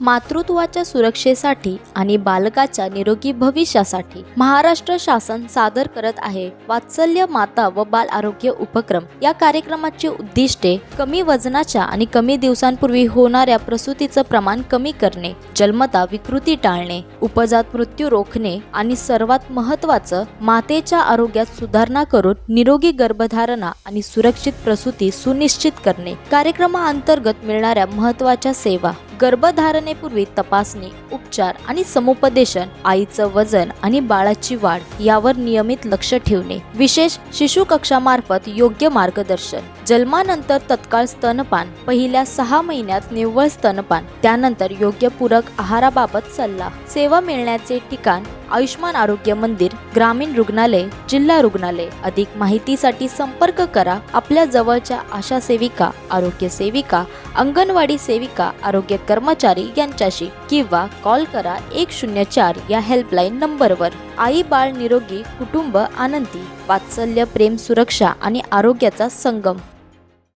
मातृत्वाच्या सुरक्षेसाठी आणि बालकाच्या निरोगी भविष्यासाठी महाराष्ट्र शासन सादर करत आहे वात्सल्य माता व बाल आरोग्य उपक्रम. या कार्यक्रमाची उद्दिष्टे कमी वजनाच्या आणि कमी दिवसांपूर्वी होणाऱ्या प्रसूतीचं प्रमाण कमी करणे जन्मता विकृती टाळणे उपजात मृत्यू रोखणे आणि सर्वात महत्त्वाचं मातेच्या आरोग्यात सुधारणा करून निरोगी गर्भधारणा आणि सुरक्षित प्रसूती सुनिश्चित करणे. कार्यक्रमाअंतर्गत मिळणाऱ्या महत्त्वाच्या सेवा गर्भधारणेपूर्वी तपासणी उपचार आणि समुपदेशन आईचं वजन आणि बाळाची वाढ यावर नियमित लक्ष ठेवणे विशेष शिशु कक्षामार्फत योग्य मार्गदर्शन. जन्मानंतर तत्काळ स्तनपान पहिल्या सहा महिन्यात निव्वळ स्तनपान त्यानंतर योग्य पूरक आहाराबाबत सल्ला. सेवा मिळण्याचे ठिकाण आयुष्मान आरोग्य मंदिर ग्रामीण रुग्णालय जिल्हा रुग्णालय. अधिक माहितीसाठी संपर्क करा आपल्या जवळच्या आशा सेविका आरोग्य सेविका अंगणवाडी सेविका आरोग्य कर्मचारी यांच्याशी किंवा कॉल करा एक शून्य चार या हेल्पलाईन नंबरवर. आई बाळ निरोगी कुटुंब आनंदी वात्सल्य प्रेम सुरक्षा आणि आरोग्याचा संगम.